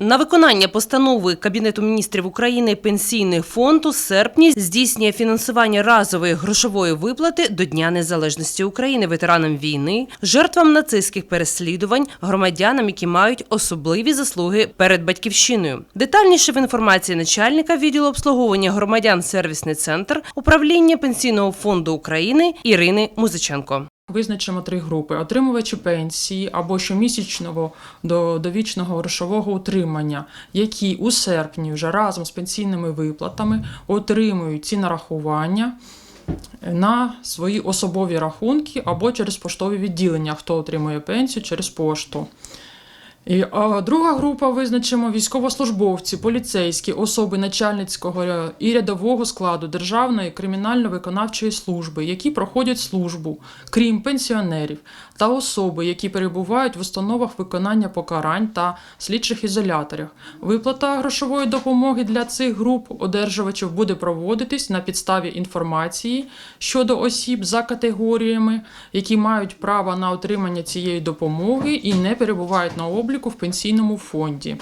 На виконання постанови Кабінету міністрів України Пенсійний фонд у серпні здійснює фінансування разової грошової виплати до Дня Незалежності України ветеранам війни, жертвам нацистських переслідувань, громадянам, які мають особливі заслуги перед батьківщиною. Детальніше в інформації начальника відділу обслуговування громадян сервісний центр управління Пенсійного фонду України Ірини Музиченко. Визначимо три групи: отримувачі пенсії або щомісячного до довічного грошового утримання, які у серпні вже разом з пенсійними виплатами отримують ці нарахування на свої особові рахунки або через поштові відділення, хто отримує пенсію через пошту. І, а, друга група визначимо військовослужбовці, поліцейські, особи начальницького і рядового складу Державної кримінально-виконавчої служби, які проходять службу, крім пенсіонерів, та особи, які перебувають в установах виконання покарань та слідчих ізоляторах. Виплата грошової допомоги для цих груп одержувачів буде проводитись на підставі інформації щодо осіб за категоріями, які мають право на отримання цієї допомоги і не перебувають на обліку в пенсійному фонді.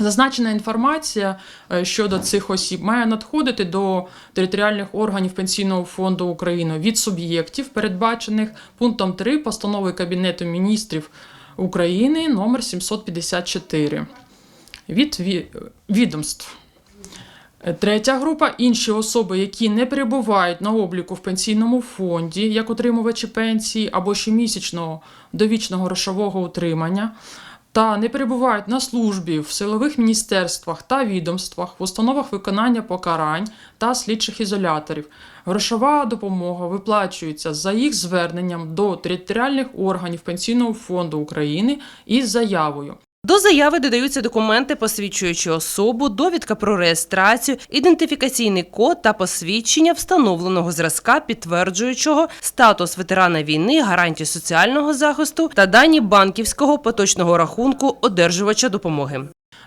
Зазначена інформація е, щодо цих осіб має надходити до територіальних органів Пенсійного фонду України від суб'єктів, передбачених пунктом 3 постанови Кабінету міністрів України номер 754 від відомств. Е, Третя група інші особи, які не перебувають на обліку в пенсійному фонді, як отримувачі пенсії або щомісячного довічного грошового утримання, та не перебувають на службі в силових міністерствах та відомствах, в установах виконання покарань та слідчих ізоляторів. Грошова допомога виплачується за їх зверненням до територіальних органів Пенсійного фонду України із заявою. До заяви додаються документи, посвідчуючи особу, довідка про реєстрацію, ідентифікаційний код та посвідчення встановленого зразка, підтверджуючого статус ветерана війни, гарантії соціального захисту та дані банківського поточного рахунку одержувача допомоги.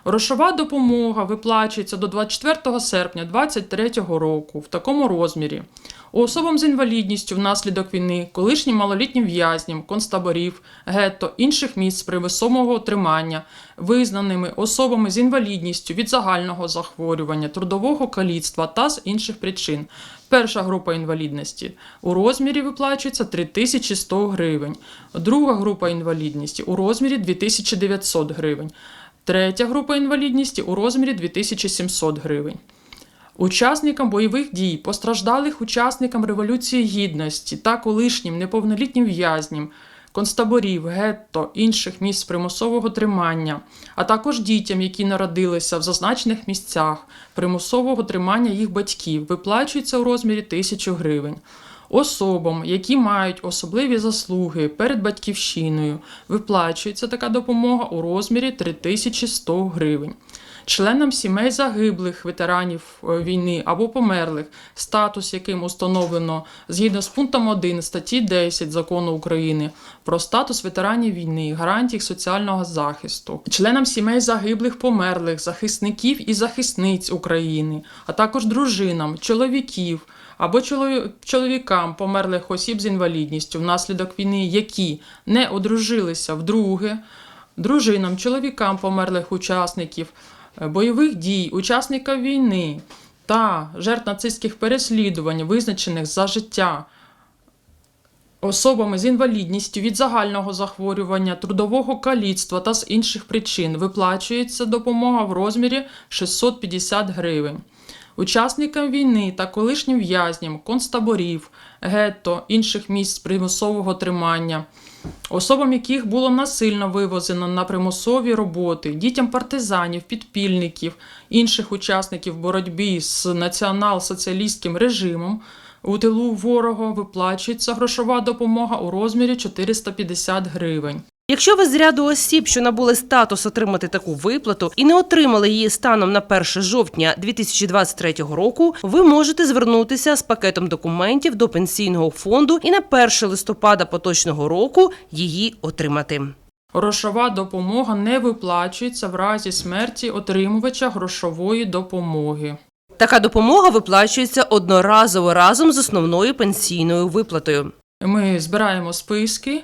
Грошова допомога виплачується до 24 серпня 2023 року в такому розмірі. Особам з інвалідністю внаслідок війни, колишнім малолітнім в'язням, концтаборів, гетто, інших місць примусового тримання, визнаними особами з інвалідністю від загального захворювання, трудового каліцтва та з інших причин. Перша група інвалідності у розмірі виплачується 3100 гривень, друга група інвалідності у розмірі 2900 гривень. Третя група інвалідності у розмірі 2700 гривень. Учасникам бойових дій, постраждалих учасникам Революції Гідності та колишнім неповнолітнім в'язням, концтаборів, гетто, інших місць примусового тримання, а також дітям, які народилися в зазначених місцях примусового тримання їх батьків, виплачується у розмірі 1000 гривень. Особам, які мають особливі заслуги перед батьківщиною, виплачується така допомога у розмірі 3100 гривень. Членам сімей загиблих ветеранів е, війни або померлих, статус яким установлено згідно з пунктом 1 статті 10 закону України про статус ветеранів війни, гарантій соціального захисту, членам сімей загиблих померлих, захисників і захисниць України, а також дружинам, чоловіків або чоловікам померлих осіб з інвалідністю внаслідок війни, які не одружилися вдруге, дружинам, чоловікам померлих учасників бойових дій, учасників війни та жертв нацистських переслідувань, визначених за життя особами з інвалідністю від загального захворювання, трудового каліцтва та з інших причин виплачується допомога в розмірі 650 гривень. Учасникам війни та колишнім в'язням, концтаборів, гетто, інших місць примусового тримання, особам яких було насильно вивезено на примусові роботи, дітям партизанів, підпільників, інших учасників боротьби з націонал-соціалістським режимом, у тилу ворога виплачується грошова допомога у розмірі 450 гривень. Якщо ви з ряду осіб, що набули статус отримати таку виплату і не отримали її станом на 1 жовтня 2023 року, ви можете звернутися з пакетом документів до пенсійного фонду і на 1 листопада поточного року її отримати. Грошова допомога не виплачується в разі смерті отримувача грошової допомоги. Така допомога виплачується одноразово разом з основною пенсійною виплатою. Ми збираємо списки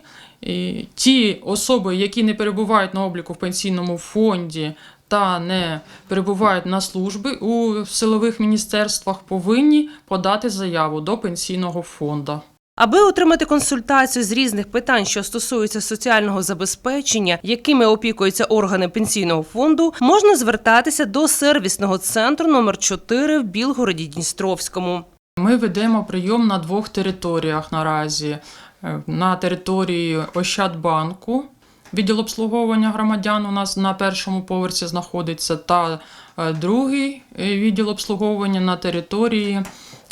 ті особи, які не перебувають на обліку в пенсійному фонді та не перебувають на службі у силових міністерствах, повинні подати заяву до пенсійного фонду. Аби отримати консультацію з різних питань, що стосуються соціального забезпечення, якими опікуються органи пенсійного фонду, можна звертатися до сервісного центру номер 4 в Білгороді Дністровському. Ми ведемо прийом на двох територіях наразі: на території Ощадбанку. Відділ обслуговування громадян у нас на першому поверсі знаходиться, та е, другий е, відділ обслуговування на території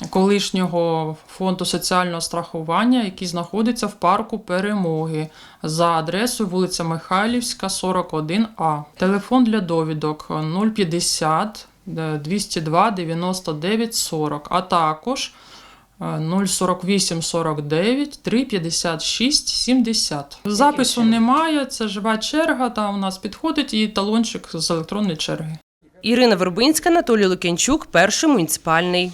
колишнього фонду соціального страхування, який знаходиться в парку Перемоги за адресою вулиця Михайлівська, 41А. Телефон для довідок 050 е, 202 99 40, а також 048 49 356 70. Запису немає, це жива черга, там у нас підходить і талончик з електронної черги. Ірина Вербинська, Анатолій Лук'янчук, перший муніципальний.